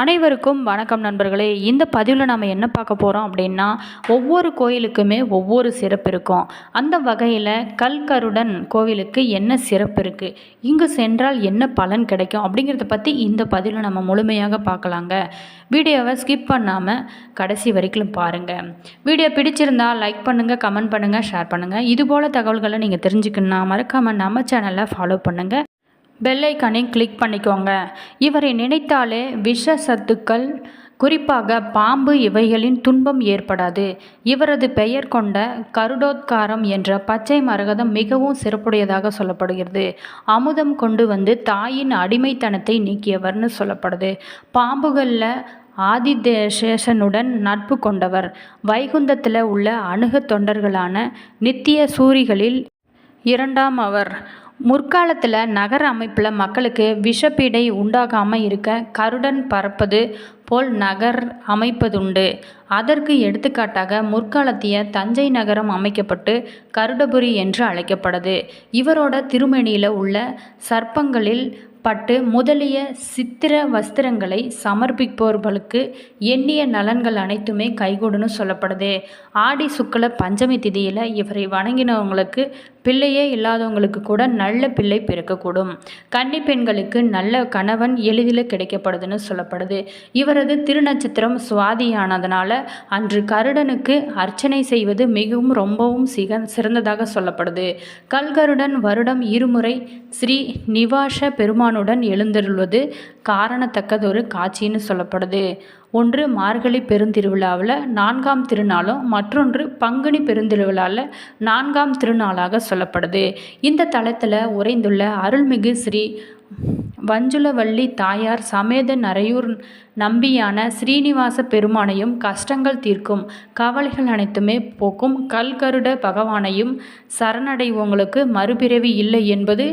அனைவருக்கும் வணக்கம் நண்பர்களே. இந்த பதிவில் நம்ம என்ன பார்க்க போகிறோம் அப்படின்னா ஒவ்வொரு கோயிலுக்குமே ஒவ்வொரு சிறப்பு இருக்கும். அந்த வகையில் கல்கருடன் கோவிலுக்கு என்ன சிறப்பு இருக்குது இங்கு சென்றால் என்ன பலன் கிடைக்கும்? அப்படிங்கிறத பற்றி இந்த பதிவில் நம்ம முழுமையாக பார்க்கலாங்க. வீடியோவை ஸ்கிப் பண்ணாமல் கடைசி வரைக்கும் பாருங்கள் வீடியோ பிடிச்சிருந்தால் லைக் பண்ணுங்கள் கமெண்ட் பண்ணுங்கள் ஷேர் பண்ணுங்கள் இதுபோல் தகவல்களை நீங்கள் தெரிஞ்சுக்கணுன்னா மறக்காமல் நம்ம சேனலை ஃபாலோ பண்ணுங்கள் பெல்லைக்கனை கிளிக் பண்ணிக்கோங்க. இவரை நினைத்தாலே விஷ சத்துக்கள் குறிப்பாக பாம்பு இவைகளின் துன்பம் ஏற்படாது. இவரது பெயர் கொண்ட கருடோத்காரம் என்ற பச்சை மரகதம் மிகவும் சிறப்புடையதாக சொல்லப்படுகிறது. அமுதம் கொண்டு வந்து தாயின் அடிமைத்தனத்தை நீக்கியவர்னு சொல்லப்படுது. பாம்புகளில் ஆதிதேசேஷனுடன் நட்பு கொண்டவர். வைகுந்தத்தில் உள்ள அணுக தொண்டர்களான நித்திய சூரிகளில் இரண்டாம் அவர். முற்காலத்தில் நகர அமைப்பில் மக்களுக்கு விஷப்பீடை உண்டாகாமல் இருக்க கருடன் பறப்பது போல் நகர் அமைப்பதுண்டு. அதற்கு எடுத்துக்காட்டாக முற்காலத்திய தஞ்சை நகரம் அமைக்கப்பட்டு கருடபுரி என்று அழைக்கப்படுது இவரோட திருமணியில் உள்ள சர்ப்பங்களில் பட்டு முதலிய சித்திர வஸ்திரங்களை சமர்ப்பிப்பவர்களுக்கு எண்ணிய நலன்கள் அனைத்துமே கைகூடுன்னு சொல்லப்படுது. ஆடி சுக்கல பஞ்சமி திதியில் இவரை வணங்கினவங்களுக்கு பிள்ளையே இல்லாதவங்களுக்கு கூட நல்ல பிள்ளை பிறக்கக்கூடும். கன்னி பெண்களுக்கு நல்ல கணவன் எளிதில் கிடைக்கப்படுதுன்னு சொல்லப்படுது. இவரது திருநட்சத்திரம் சுவாதியானதுனால அன்று கருடனுக்கு அர்ச்சனை செய்வது மிகவும் ரொம்பவும் சிக சிறந்ததாக சொல்லப்படுது. கல்கருடன் வருடம் இருமுறை ஸ்ரீ நிவாஷ பெருமானுடன் எழுந்தருள்வது காரணத்தக்கதொரு காட்சின்னு சொல்லப்படுது. ஒன்று மார்கழி பெருந்திருவிழாவில் நான்காம் திருநாளும் மற்றொன்று பங்குனி பெருந்திருவிழாவில் நான்காம் திருநாளாக சொல்லப்படுது. இந்த தளத்தில் உறைந்துள்ள அருள்மிகு ஸ்ரீ வஞ்சுலவள்ளி தாயார் சமேத நரையூர் நம்பியான ஸ்ரீனிவாச பெருமானையும் கஷ்டங்கள் தீர்க்கும் கவலைகள் அனைத்துமே போக்கும் கல்கருட பகவானையும் சரணடைவங்களுக்கு மறுபிறவி இல்லை என்பது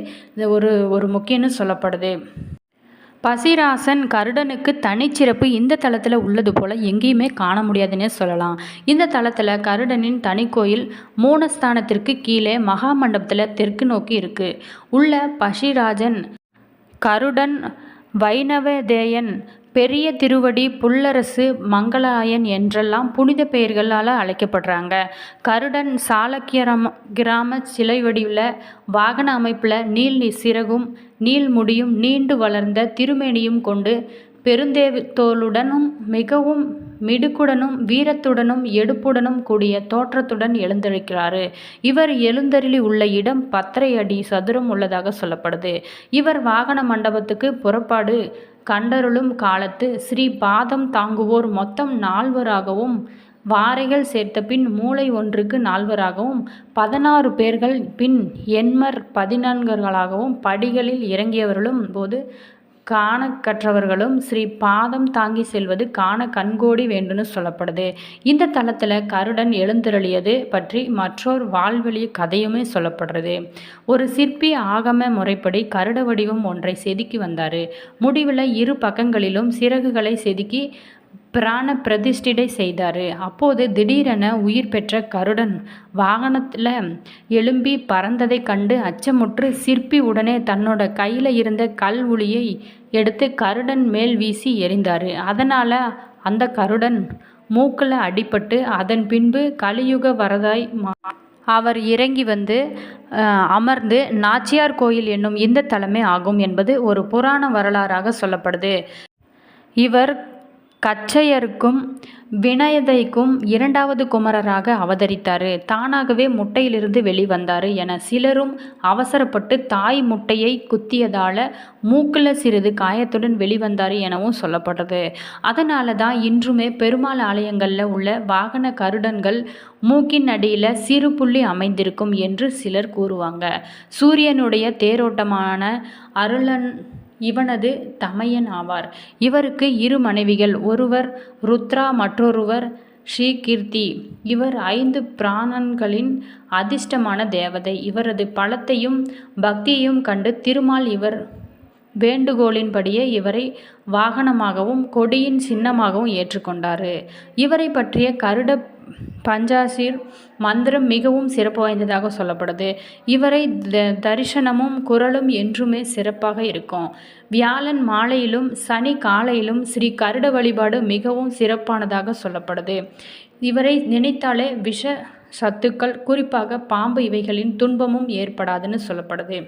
ஒரு ஒரு முக்கியன்னு சொல்லப்படுது. பசிராசன் கருடனுக்கு தனிச்சிறப்பு இந்த தளத்தில் உள்ளது போல் எங்கேயுமே காண முடியாதுன்னே சொல்லலாம். இந்த தளத்தில் கருடனின் தனிக்கோயில் மூணஸ்தானத்திற்கு கீழே மகா மண்டபத்தில் தெற்கு நோக்கி இருக்குது உள்ள பசிராஜன் கருடன் வைணவதேயன் பெரிய திருவடி புல்லரசு மங்களாயன் என்றெல்லாம் புனித பெயர்களால் அழைக்கப்படுறாங்க. கருடன் சாளக்கியரம் கிராம சிலை வடிவில் வாகன அமைப்பில் நீள் சிறகும் நீள் முடியும் நீண்டு வளர்ந்த திருமேனியும் கொண்டு பெருந்தேத்தோளுடனும் மிகவும் மிடுக்குடனும் வீரத்துடனும் எடுப்புடனும் கூடிய தோற்றத்துடன் எழுந்தளிக்கிறாரு இவர் எழுந்தருளி உள்ள இடம் பத்தரை அடி சதுரம் உள்ளதாக சொல்லப்படுது. இவர் வாகன மண்டபத்துக்கு புறப்பாடு கண்டருளும் காலத்து ஸ்ரீ பாதம் தாங்குவோர் மொத்தம் நால்வராகவும் வாரைகள் சேர்த்த பின் மூளை ஒன்றுக்கு நால்வராகவும் பதினாறு பேர்கள் பின் எண்மர் பதினான்கர்களாகவும் படிகளில் இறங்கியவர்களும் போது காண கற்றவர்களும் ஸ்ரீ பாதம் தாங்கி செல்வது காண கண்கோடி வேண்டும்னு சொல்லப்படுது. இந்த தளத்தில் கருடன் எழுந்திரளியது பற்றி மற்றொரு வாழ்வழி கதையுமே சொல்லப்படுறது. ஒரு சிற்பி ஆகம முறைப்படி கருட வடிவம் ஒன்றை செதுக்கி வந்தார். முடிவில் இரு பக்கங்களிலும் சிறகுகளை செதுக்கி பிராண பிரதிஷ்டிடை செய்தார். அப்போது திடீரென உயிர் பெற்ற கருடன் வாகனத்தில் எழும்பி பறந்ததை கண்டு அச்சமுற்று சிற்பி உடனே தன்னோட கையில் இருந்த கல் உளியை எடுத்து கருடன் மேல் வீசி எறிந்தார். அதனால் அந்த கருடன் மூக்கில் அடிபட்டு அதன் பின்பு கலியுக வரதாய் அவர் இறங்கி வந்து அமர்ந்து நாச்சியார் கோயில் என்னும் இந்த தலைமை ஆகும் என்பது ஒரு புராண வரலாறாக சொல்லப்படுது. இவர் கச்சையருக்கும் வினயதைக்கும் இரண்டாவது குமரராக அவதரித்தார். தானாகவே முட்டையிலிருந்து வெளிவந்தார் என சிலரும் அவசரப்பட்டு தாய் முட்டையை குத்தியதால் மூக்கில் சிறிது காயத்துடன் வெளிவந்தார் எனவும் சொல்லப்படுது. அதனால தான் இன்றுமே பெருமாள் ஆலயங்களில் உள்ள வாகன கருடன்கள் மூக்கின் அடியில் சிறு புள்ளி அமைந்திருக்கும் என்று சிலர் கூறுவாங்க. சூரியனுடைய தேரோட்டமான அருளன் இவனது தமையன் ஆவார். இவருக்கு இரு மனைவிகள் ஒருவர் ருத்ரா மற்றொருவர் ஸ்ரீகீர்த்தி. இவர் ஐந்து பிராணன்களின் அதிர்ஷ்டமான தேவதை. இவரது பலத்தையும் பக்தியையும் கண்டு திருமால் இவர் வேண்டுகோளின்படியே இவரை வாகனமாகவும் கொடியின் சின்னமாகவும் ஏற்றுக்கொண்டார். இவரை பற்றிய கருட பஞ்சாசீர் மந்திரம் மிகவும் சிறப்பு வாய்ந்ததாக சொல்லப்படுது. இவரை த தரிசனமும் குரலும் என்றுமே சிறப்பாக இருக்கும். வியாழன் மாலையிலும் சனி காலையிலும் ஸ்ரீ கருட வழிபாடு மிகவும் சிறப்பானதாக சொல்லப்படுது. இவரை நினைத்தாலே விஷ சத்துக்கள் குறிப்பாக பாம்பு இவைகளின் துன்பமும் ஏற்படாதுன்னு சொல்லப்படுது.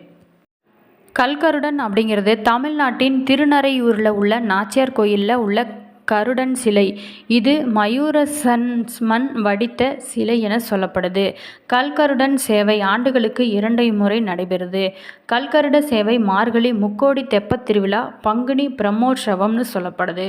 கல்கருடன் அப்படிங்கிறது தமிழ்நாட்டின் திருநறையூரில் உள்ள நாச்சியார் கோயிலில் உள்ள கருடன் சிலை. இது மயூரசன்ஸ்மன் வடித்த சிலை என சொல்லப்படுது. கல்கருடன் சேவை ஆண்டுகளுக்கு இரண்டை முறை நடைபெறுது. கல்கருட சேவை மார்கழி முக்கோடி தெப்பத் திருவிழா பங்குனி பிரம்மோற்சவம்னு சொல்லப்படுது.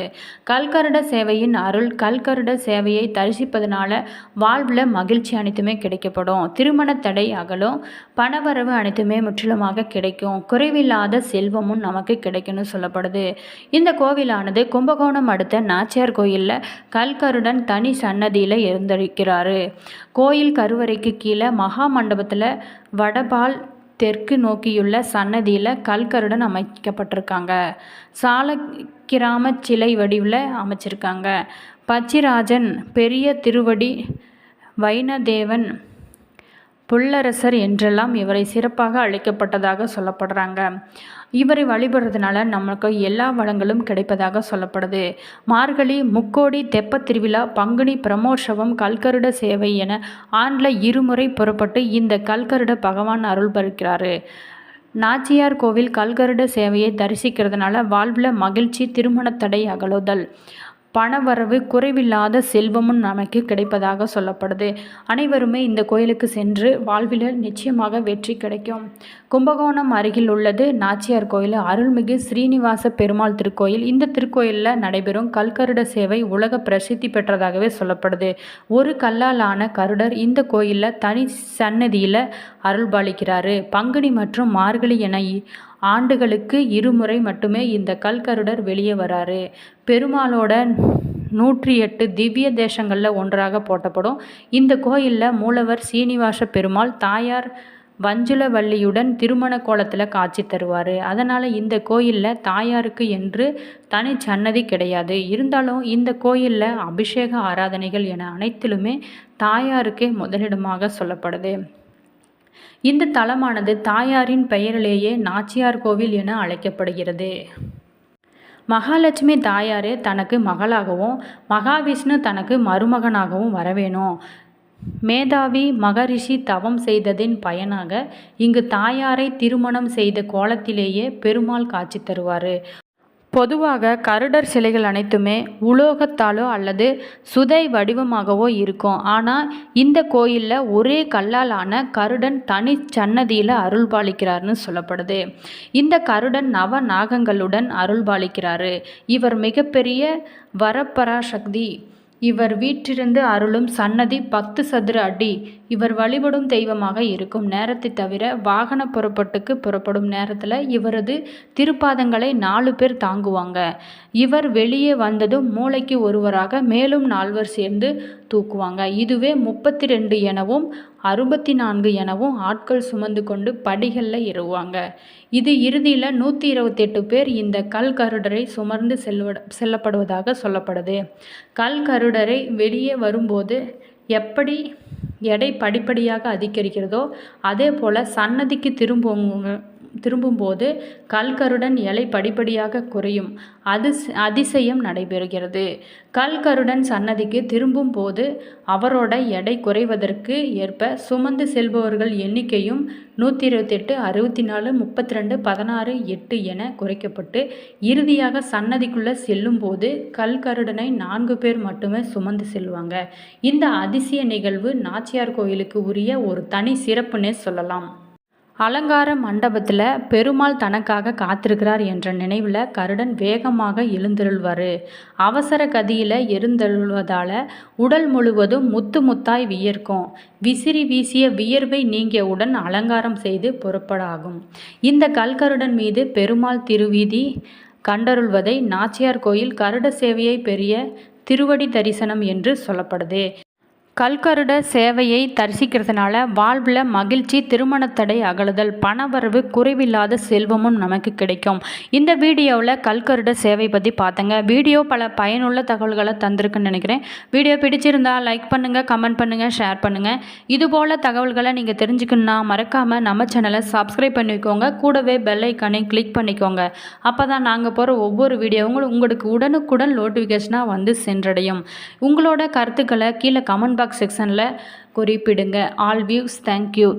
கல்கருட சேவையின் அருள் கல்கருட சேவையை தரிசிப்பதனால வாழ்வில் மகிழ்ச்சி அனைத்துமே கிடைக்கப்படும். திருமண தடை அகலும் பணவரவு அனைத்துமே முற்றிலுமாக கிடைக்கும். குறைவில்லாத செல்வமும் நமக்கு கிடைக்கும்னு சொல்லப்படுது. இந்த கோவிலானது கும்பகோணம் அடுத்த நாச்சியார் கோயிலில் கல்கருடன் தனி சன்னதியில் இருந்திருக்கிறாரு. கோயில் கருவறைக்கு கீழே மகா மண்டபத்தில் வடபால் தெற்கு நோக்கியுள்ள சன்னதியில் கல்கருடன் அமைக்கப்பட்டிருக்காங்க. சாலக்கிராம சிலை வடிவில் அமைச்சிருக்காங்க. பச்சிராஜன் பெரிய திருவடி வைணதேவன் புல்லரசர் என்றெல்லாம் இவரை சிறப்பாக அழைக்கப்பட்டதாக சொல்லப்படுறாங்க. இவரை வழிபடுறதுனால நமக்கு எல்லா வளங்களும் கிடைப்பதாக சொல்லப்படுது. மார்கழி முக்கோடி தெப்ப திருவிழா பங்குனி பிரமோற்சவம் கல்கருட சேவை என ஆண்டில் இருமுறை புறப்பட்டு இந்த கல்கருட பகவான் அருள் பருக்கிறாரு. நாச்சியார் கோவில் கல்கருட சேவையை தரிசிக்கிறதுனால வாழ்வில் மகிழ்ச்சி திருமண தடை அகலுதல். பணவரவு குறைவில்லாத செல்வமும் நமக்கு கிடைப்பதாக சொல்லப்படுது. அனைவருமே இந்த கோயிலுக்கு சென்று வாழ்வில் நிச்சயமாக வெற்றி கிடைக்கும். கும்பகோணம் அருகில் உள்ளது நாச்சியார் கோயில். அருள்மிகு ஸ்ரீனிவாச பெருமாள் திருக்கோயில். இந்த திருக்கோயிலில் நடைபெறும் கல்கருட சேவை உலக பிரசித்தி பெற்றதாகவே சொல்லப்படுது. ஒரு கல்லால் ஆன கருடர் இந்த கோயிலில் தனி சன்னதியில் அருள்பாலிக்கிறாரு. பங்குனி மற்றும் மார்கழி என ஆண்டுகளுக்கு இருமுறை மட்டுமே இந்த கல்கருடர் வெளியே வராரு. பெருமாளோட நூற்றி எட்டு திவ்ய தேசங்களில் ஒன்றாக போட்டப்படும் இந்த கோயிலில் மூலவர் சீனிவாச பெருமாள் தாயார் வஞ்சுலவல்லியுடன் திருமண கோலத்தில் காட்சி தருவார். அதனால் இந்த கோயிலில் தாயாருக்கு என்று தனி சன்னதி கிடையாது. இருந்தாலும் இந்த கோயிலில் அபிஷேக ஆராதனைகள் என அனைத்திலுமே தாயாருக்கே முதலிடமாக சொல்லப்படுது. இந்த தலமானது தாயாரின் பெயரிலேயே நாச்சியார் கோவில் என அழைக்கப்படுகிறது. மகாலட்சுமி தாயாரே தனக்கு மகளாகவும் மகாவிஷ்ணு தனக்கு மருமகனாகவும் வரவேணும். மேதாவி மகரிஷி தவம் செய்ததின் பயனாக இங்கு தாயாரை திருமணம் செய்த கோலத்திலேயே பெருமாள் காட்சி தருவார். பொதுவாக கருடர் சிலைகள் அனைத்துமே உலோகத்தாலோ அல்லது சுதை வடிவமாகவோ இருக்கும். ஆனால் இந்த கோயிலில் ஒரே கல்லால் ஆன கருடன் தனி சன்னதியில் அருள்பாலிக்கிறார்னு சொல்லப்படுது. இந்த கருடன் நவ நாகங்களுடன் அருள்பாலிக்கிறாரு. இவர் மிகப்பெரிய வரப்பராசக்தி இவர் வீற்றிருந்து அருளும் சன்னதி பத்து சதுர அடி. இவர் வழிபடும் தெய்வமாக இருக்கும் நேரத்தை தவிர வாகன புறப்பட்டுக்கு புறப்படும் நேரத்தில் இவரது திருப்பாதங்களை நாலு பேர் தாங்குவாங்க. இவர் வெளியே வந்ததும் மூளைக்கு ஒருவராக மேலும் நால்வர் சேர்ந்து தூக்குவாங்க. இதுவே முப்பத்தி ரெண்டு எனவும் அறுபத்தி நான்கு எனவும் ஆட்கள் சுமந்து கொண்டு படிகளில் இருவாங்க இது இறுதியில் நூற்றி இருபத்தெட்டு பேர் இந்த கல் கருடரை சுமர்ந்து செல்வ செல்லப்படுவதாக சொல்லப்படுது. கல் கருடரை வெளியே வரும்போது எப்படி எடை படிப்படியாக அதிகரிக்கிறதோ அதே போல் சன்னதிக்கு திரும்புவங்க திரும்பும்போது கல்கருடன் எலை படிப்படியாக குறையும். அது அதிசயம் நடைபெறுகிறது. கல்கருடன் சன்னதிக்கு திரும்பும் போது அவரோட எடை குறைவதற்கு ஏற்ப சுமந்து செல்பவர்கள் எண்ணிக்கையும் நூற்றி இருபத்தெட்டு அறுபத்தி நாலு முப்பத்தி ரெண்டு பதினாறு எட்டு என குறைக்கப்பட்டு இறுதியாக சன்னதிக்குள்ளே செல்லும்போது கல்கருடனை நான்கு பேர் மட்டுமே சுமந்து செல்வாங்க. இந்த அதிசய நிகழ்வு நாச்சியார் கோயிலுக்கு உரிய ஒரு தனி சிறப்புன்னே சொல்லலாம். அலங்கார மண்டபத்தில் பெருமாள் தனக்காக காத்திருக்கிறார் என்ற நினைவில் கருடன் வேகமாக எழுந்தருள்வார். அவசர கதியில் எழுந்தருள்வதால் உடல் முழுவதும் முத்து முத்தாய் வியர்க்கும். விசிறி வீசிய வியர்வை நீங்கியவுடன் அலங்காரம் செய்து புறப்படாகும். இந்த கல்கருடன் மீது பெருமாள் திருவீதி கண்டருள்வதை நாச்சியார் கோயில் கருட சேவையை பெரிய திருவடி தரிசனம் என்று சொல்லப்படுது. கல்கருட சேவையை தரிசிக்கிறதுனால வாழ்வில் மகிழ்ச்சி திருமணத்தடை அகலுதல் பணவரவு குறைவில்லாத செல்வமும் நமக்கு கிடைக்கும். இந்த வீடியோவில் கல்கருட சேவை பற்றி பார்த்தங்க வீடியோ பல பயனுள்ள தகவல்களை தந்திருக்குன்னு நினைக்கிறேன். வீடியோ பிடிச்சிருந்தா லைக் பண்ணுங்கள் கமெண்ட் பண்ணுங்கள் ஷேர் பண்ணுங்கள் இதுபோல் தகவல்களை நீங்கள் தெரிஞ்சுக்கணுன்னா மறக்காமல் நம்ம சேனலை சப்ஸ்கிரைப் பண்ணிக்கோங்க. கூடவே பெல் ஐக்கானை கிளிக் பண்ணிக்கோங்க. அப்போ தான் நாங்கள் போகிற ஒவ்வொரு வீடியோவும் உங்களுக்கு உடனுக்குடன் நோட்டிஃபிகேஷனாக வந்து சென்றடையும். உங்களோட கருத்துக்களை கீழே கமெண்ட் பாக்ஸ் செக்ஷனில் குறிப்பிடுங்க. All views thank you